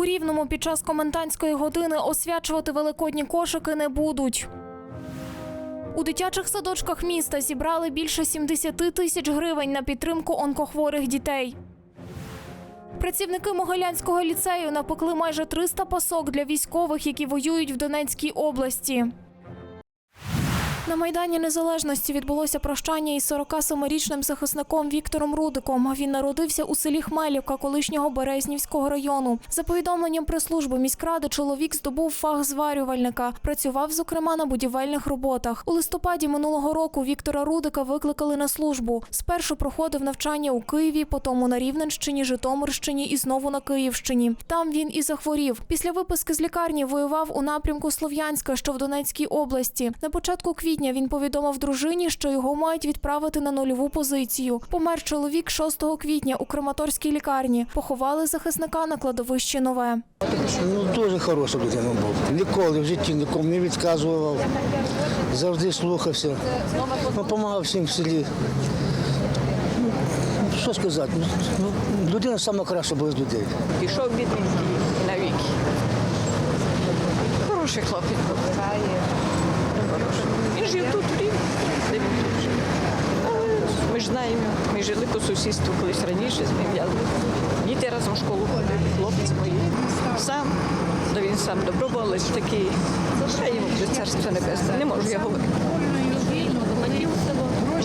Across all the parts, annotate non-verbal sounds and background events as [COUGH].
У Рівному під час комендантської години освячувати великодні кошики не будуть. У дитячих садочках міста зібрали більше 70 тисяч гривень на підтримку онкохворих дітей. Працівники Могилянського ліцею напекли майже 300 пасок для військових, які воюють в Донецькій області. На Майдані Незалежності відбулося прощання із 47-річним захисником Віктором Рудиком. Він народився у селі Хмелівка колишнього Березнівського району. За повідомленням прес-служби міськради, чоловік здобув фах зварювальника. Працював, зокрема, на будівельних роботах. У листопаді минулого року Віктора Рудика викликали на службу. Спершу проходив навчання у Києві, потім на Рівненщині, Житомирщині і знову на Київщині. Там він і захворів. Після виписки з лікарні воював у напрямку Слов'янська, що в Донецькій області. На початку квітня він повідомив дружині, що його мають відправити на нульову позицію. Помер чоловік 6 квітня у Краматорській лікарні. Поховали захисника на кладовищі нове. Ну, дуже хороша людина був. Ніколи в житті нікому не відказував, завжди слухався, допомагав всім в селі. Ну, Що сказати, ну, людина найкраща була з людей. Пішов бідненький навіки. Хороший хлопець був. Хороший. Він жив тут в Рівні, де він тут жив. Але ми ж знаємо, ми жили по сусідству колись раніше з ним. Діти разом в школу ходили, хлопець мої. Сам, то він сам доброволець такий. Хай йому буде царство небесне, не можу я говорити.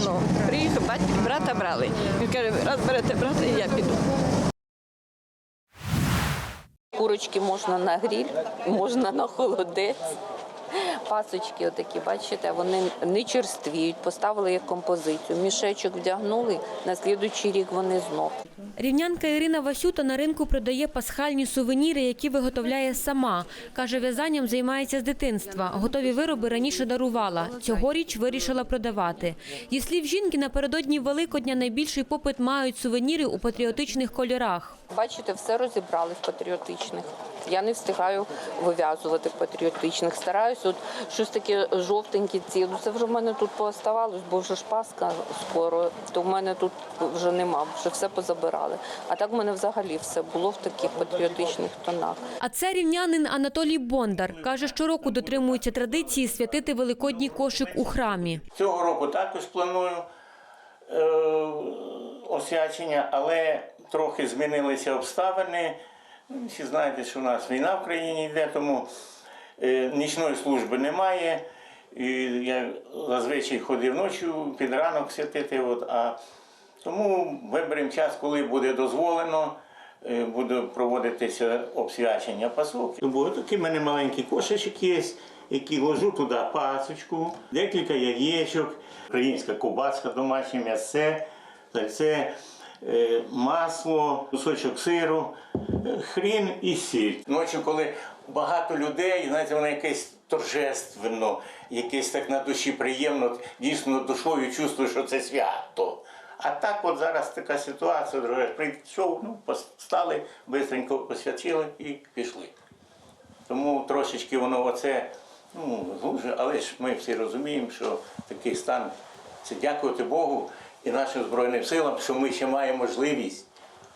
Ну, приїхав, брата брали. Він каже, раз берете брата, і я піду. Курочки можна на гриль, можна на холодець. Пасочки, отакі, бачите, вони не черствіють, поставили як композицію. Мішечок вдягнули, на слідуючий рік вони знов. Рівнянка Ірина Васюта на ринку продає пасхальні сувеніри, які виготовляє сама. Каже, в'язанням займається з дитинства. Готові вироби раніше дарувала. Цьогоріч вирішила продавати. Зі слів жінки, напередодні Великодня найбільший попит мають сувеніри у патріотичних кольорах. Бачите, все розібрали в патріотичних. Я не встигаю вив'язувати патріотичних. Стараюсь, от щось таке жовтеньке ці. Ну це вже в мене тут пооставалось, бо вже ж Пасха скоро, то в мене тут вже нема, вже все позабирали. А так в мене взагалі все було в таких патріотичних тонах. А це рівнянин Анатолій Бондар. Каже, щороку дотримується традиції святити великодній кошик у храмі. Цього року також планую е, освячення, але трохи змінилися обставини. Ну, Всі знаєте, що у нас війна в країні йде, тому нічної служби немає. І я зазвичай ходив ночі під ранок святити. От, а тому виберемо час, коли буде дозволено. е, Буде проводитися обсвячення пасок. Бо такий в мене маленький кошечок є, який ложу туди пасочку, декілька яєчок, українська ковбаска, домашнє м'ясце, сальце, е, масло, кусочок сиру, е, хрін і сіль. Ночі, коли багато людей, знаєте, воно якесь торжественно, якесь так на душі приємно, дійсно душою чувствую, що це свято. А так от зараз така ситуація, друге, прийшов, ну, постали, швидко посвятили і пішли. Тому трошечки воно оце, ну, глуже, але ж ми всі розуміємо, що такий стан це дякувати Богу і нашим Збройним силам, що ми ще маємо можливість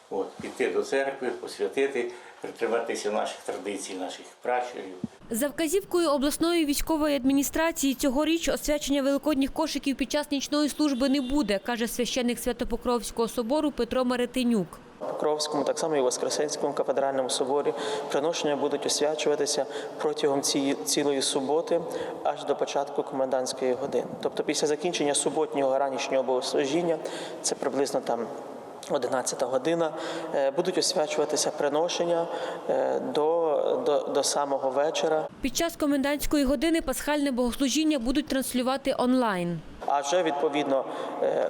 от, піти до церкви, посвятити, притриматися наших традицій, наших пращурів. За вказівкою обласної військової адміністрації цьогоріч освячення великодніх кошиків під час нічної служби не буде, каже священник Святопокровського собору Петро Маретинюк. Покровському, так само і Воскресенському кафедральному соборі приношення будуть освячуватися протягом цієї цілої суботи аж до початку комендантської години. Тобто після закінчення суботнього ранішнього богослужіння, це приблизно там 11 година, е, будуть освячуватися приношення е, до, до, до самого вечора. Під час комендантської години пасхальне богослужіння будуть транслювати онлайн. А вже відповідно е,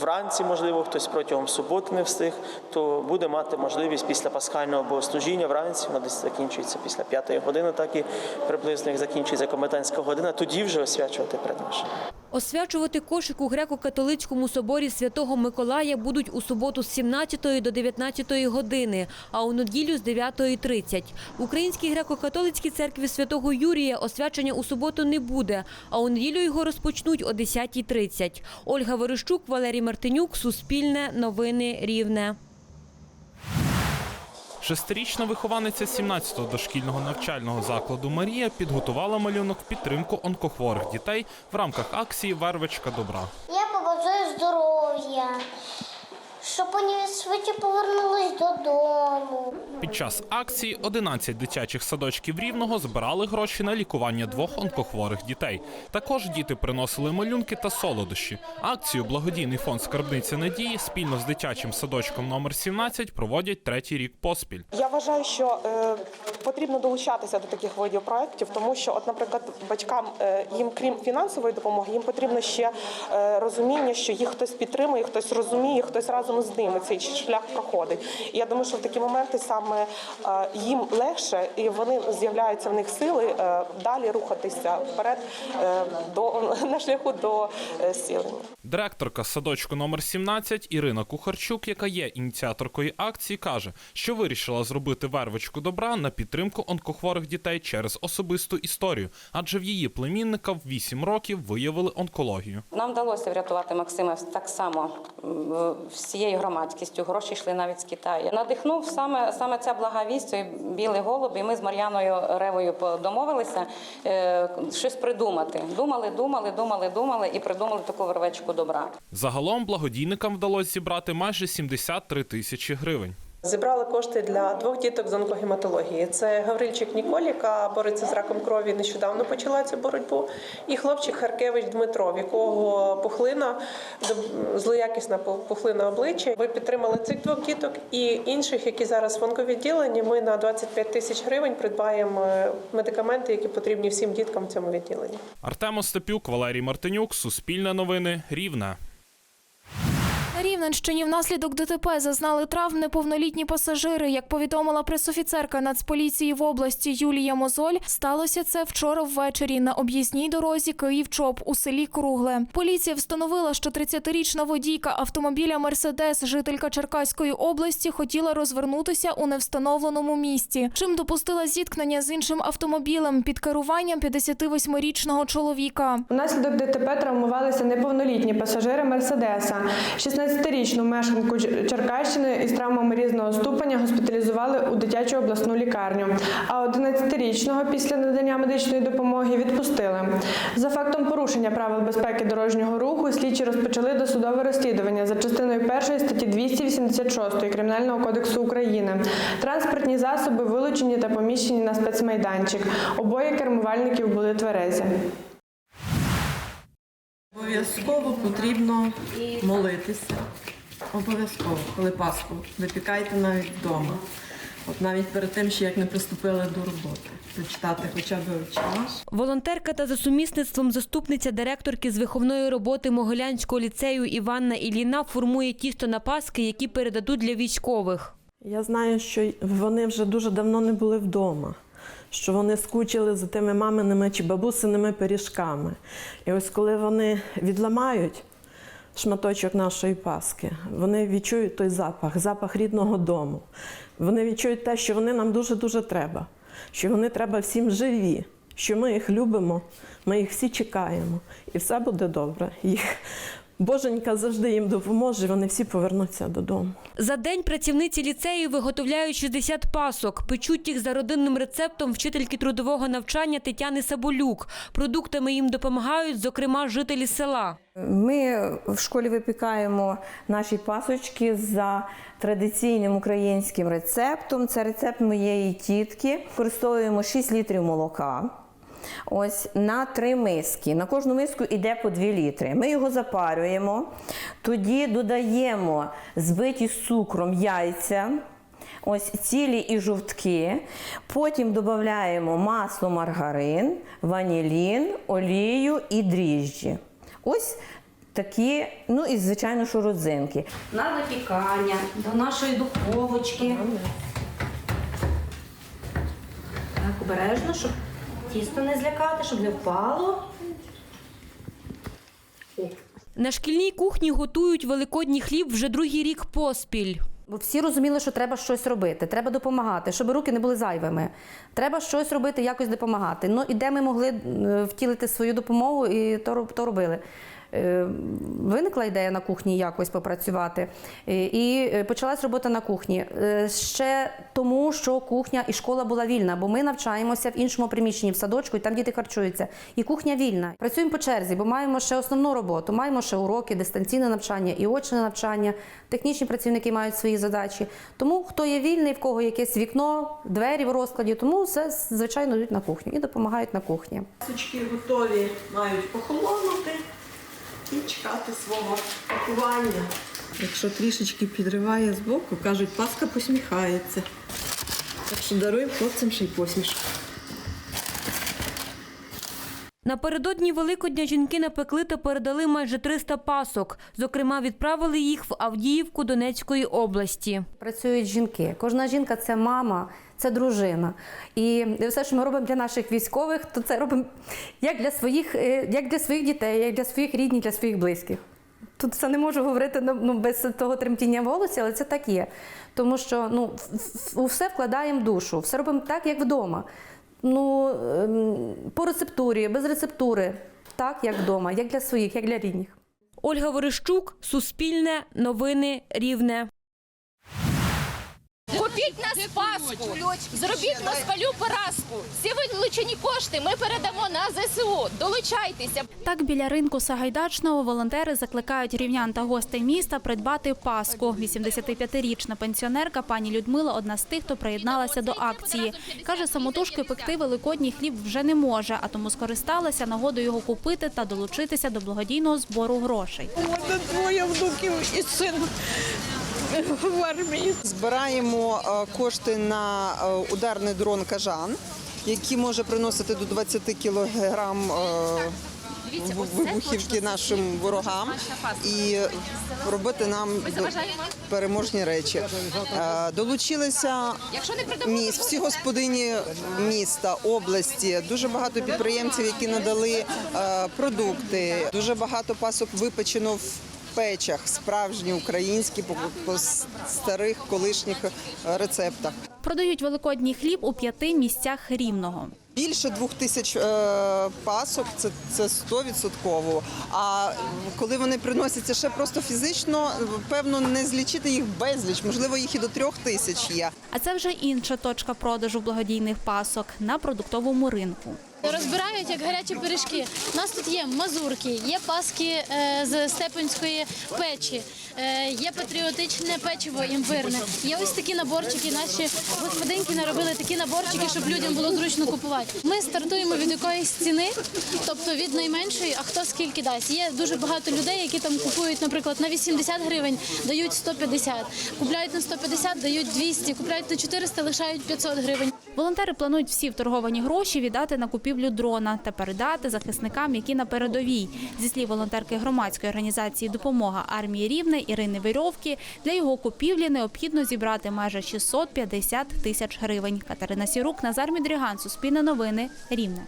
вранці, можливо, хтось протягом суботи не встиг, то буде мати можливість після пасхального богослужіння вранці, воно десь закінчується після п'ятої години, так і приблизно як закінчується комендантська година, тоді вже освячувати приношення. Освячувати кошик у греко-католицькому соборі Святого Миколая будуть у суботу з 17 до 19 години, а у неділю з 9.30. В Українській греко-католицькій церкві Святого Юрія освячення у суботу не буде, а у неділю його розпочнуть о 10.30. Ольга Верещук, Валерій Мартинюк, Суспільне, Новини Рівне. Шестирічна вихованиця 17-го дошкільного навчального закладу Марія підготувала малюнок в підтримку онкохворих дітей в рамках акції Вервичка добра. Я побажаю здоров'я, щоб вони швидше повернулись додому. Під час акції 11 дитячих садочків рівного збирали гроші на лікування двох онкохворих дітей. Також діти приносили малюнки та солодощі. Акцію благодійний фонд Скарбниця Надії спільно з дитячим садочком номер 17 проводять третій рік поспіль. Я вважаю, що е, потрібно долучатися до таких видів проєктів, тому що, от, наприклад, батькам е, їм, крім фінансової допомоги, їм потрібно ще е, розуміння, що їх хтось підтримує, хтось розуміє, хтось разом з ними цей шлях проходить. І я думаю, що в такі моменти саме е, їм легше, і вони з'являються в них сили е, далі рухатися вперед е, до [LAUGHS] на шляху до зцілення. Директорка садочку номер 17 Ірина Кухарчук, яка є ініціаторкою акції, каже, що вирішила зробити вервичку добра на підтримку онкохворих дітей через особисту історію, адже в її племінника в 8 років виявили онкологію. Нам вдалося врятувати Максима так само м, всією громадськістю. Гроші йшли навіть з Китаю. Надихнув саме саме ця блага вість, білий голуб. І ми з Мар'яною Ревою домовилися е, щось придумати. Думали, думали, думали, думали і придумали таку вервечку добра. Загалом благодійникам вдалося зібрати майже 73 тисячі гривень. Зібрали кошти для двох діток з онкогематології. Це Гаврильчик Ніколь, яка бореться з раком крові, нещодавно почала цю боротьбу, і хлопчик Харкевич Дмитро, в якого пухлина, злоякісна пу- пухлина обличчя. Ви підтримали цих двох діток і інших, які зараз в онковідділенні. Ми на 25 тисяч гривень придбаємо е, медикаменти, які потрібні всім діткам в цьому відділенні. Артем Остапюк, Валерій Мартинюк, Суспільне новини, Рівне. Рівненщині внаслідок ДТП зазнали травм неповнолітні пасажири. Як повідомила пресофіцерка Нацполіції в області Юлія Мозоль, сталося це вчора ввечері на об'їзній дорозі Київ-Чоп у селі Кругле. Поліція встановила, що 30-річна водійка автомобіля Мерседес, жителька Черкаської області, хотіла розвернутися у невстановленому місці, чим допустила зіткнення з іншим автомобілем під керуванням 58-річного чоловіка. Внаслідок ДТП травмувалися неповнолітні пасажири Мерседеса. 16-річну мешканку Черкащини із травмами різного ступеня госпіталізували у дитячу обласну лікарню. А 11-річного після надання медичної допомоги відпустили. За фактом порушення правил безпеки дорожнього руху слідчі розпочали досудове розслідування за частиною 1 статті 286 Кримінального кодексу України. Транспортні засоби вилучені та поміщені на спецмайданчик. Обоє кермувальників були тверезі. Обов'язково потрібно молитися. Обов'язково, коли Пасху. Випікайте навіть вдома. От навіть перед тим, ще як не приступили до роботи. Прочитати хоча б «Отче. Волонтерка та за сумісництвом заступниця директорки з виховної роботи Могилянського ліцею Іванна Іліна формує тісто на паски, які передадуть для військових. Я знаю, що вони вже дуже давно не були вдома, що вони скучили за тими маминими чи бабусиними пиріжками. І ось коли вони відламають шматочок нашої паски, вони відчують той запах, запах рідного дому. Вони відчують те, що вони нам дуже-дуже треба, що вони треба всім живі, що ми їх любимо, ми їх всі чекаємо, і все буде добре. Їх Боженька завжди їм допоможе, вони всі повернуться додому. За день працівниці ліцею виготовляють 60 пасок. Печуть їх за родинним рецептом вчительки трудового навчання Тетяни Саболюк. Продуктами їм допомагають, зокрема, жителі села. Ми в школі випікаємо наші пасочки за традиційним українським рецептом. Це рецепт моєї тітки. Використовуємо 6 літрів молока. Ось на три миски. На кожну миску йде по 2 літри. Ми його запарюємо, тоді додаємо збиті з цукром яйця. Ось цілі і жовтки. Потім додаємо масло, маргарин, ванілін, олію і дріжджі. Ось такі, ну і звичайно, що родзинки. на випікання до нашої духовочки. Так, обережно, щоб тісто не злякати, щоб не впало. На шкільній кухні готують великодній хліб вже другий рік поспіль. Бо всі розуміли, що треба щось робити, треба допомагати, щоб руки не були зайвими. Треба щось робити, якось допомагати. Ну і де ми могли е, втілити свою допомогу, і то, то робили. Е, виникла ідея на кухні якось попрацювати, е, і е, почалась робота на кухні. Ще тому, що кухня і школа була вільна, бо ми навчаємося в іншому приміщенні, в садочку, і там діти харчуються. І кухня вільна. Працюємо по черзі, бо маємо ще основну роботу, маємо ще уроки, дистанційне навчання і очне навчання. Технічні працівники мають свої задачі. Тому хто є вільний, в кого якесь вікно, двері в розкладі, тому все звичайно йдуть на кухню і допомагають на кухні. Пасочки готові мають похолонути і чекати свого пакування. Якщо трішечки підриває з боку, кажуть, паска посміхається. Так що даруємо хлопцям ще й посмішку. Напередодні Великодня жінки напекли та передали майже 300 пасок. Зокрема, відправили їх в Авдіївку Донецької області. Працюють жінки. Кожна жінка це мама, це дружина. І все, що ми робимо для наших військових, то це робимо як для своїх, е, як для своїх дітей, як для своїх рідних, для своїх близьких. Тут це не можу говорити ну, ну, без того тремтіння в але це так є. Тому що ну, у все вкладаємо душу, все робимо так, як вдома. Ну, ем, по рецептурі, без рецептури, так, як вдома, як для своїх, як для рідних. Ольга Верещук, Суспільне, Новини Рівне. Купіть нас паску, зробіть москалю поразку. Всі вилучені кошти ми передамо на ЗСУ. Долучайтеся. Так біля ринку Сагайдачного волонтери закликають рівнян та гостей міста придбати паску. 85-річна пенсіонерка пані Людмила одна з тих, хто приєдналася до акції. Каже, самотужки пекти великодній хліб вже не може, а тому скористалася нагодою його купити та долучитися до благодійного збору грошей. Двоє внуків і син в армії. Збираємо е, кошти на е, ударний дрон Кажан, який може приносити до 20 кілограм е, вибухівки нашим ворогам і робити нам переможні речі. Долучилися міст, всі господині міста, області, дуже багато підприємців, які надали продукти. Дуже багато пасок випечено в печах, справжні українські по, старих колишніх е, рецептах. Продають великодній хліб у п'яти місцях рівного. Більше двох тисяч е, пасок це, це 100%. А коли вони приносяться ще просто фізично, певно, не злічити їх безліч, можливо, їх і до трьох тисяч є. А це вже інша точка продажу благодійних пасок на продуктовому ринку. Розбирають як гарячі пиріжки. У нас тут є мазурки, є паски е, з степенської печі, е, є патріотичне печиво імбирне. Є ось такі наборчики. Наші господинки наробили такі наборчики, щоб людям було зручно купувати. Ми стартуємо від якоїсь ціни, тобто від найменшої, а хто скільки дасть. Є дуже багато людей, які там купують, наприклад, на 80 гривень, дають 150, купляють на 150, дають 200, купляють на 400, лишають 500 гривень. Волонтери планують всі вторговані гроші віддати на купівлю дрона та передати захисникам, які на передовій. Зі слів волонтерки громадської організації Допомога армії Рівне Ірини Вирьовки, для його купівлі необхідно зібрати майже 650 тисяч гривень. Катерина Сірук, Назар Мідріган, Суспільне новини, Рівне.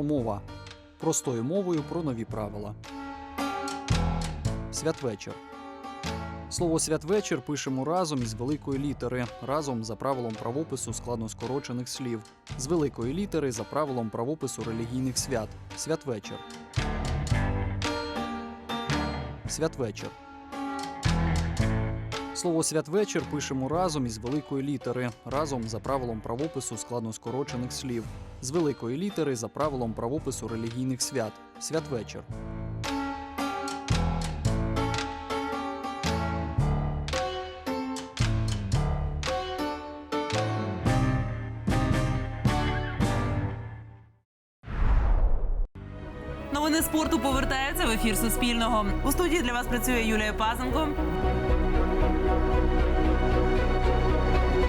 Промова простою мовою про нові правила. Святвечір. Слово святвечір пишемо разом із великої літери, разом за правилом правопису складно скорочених слів, з великої літери за правилом правопису релігійних свят. Святвечір. Святвечір. Слово святвечір пишемо разом із великої літери, разом за правилом правопису складно скорочених слів, з великої літери за правилом правопису релігійних свят. Святвечір. Новини спорту повертаються в ефір Суспільного. У студії для вас працює Юлія Пазенко.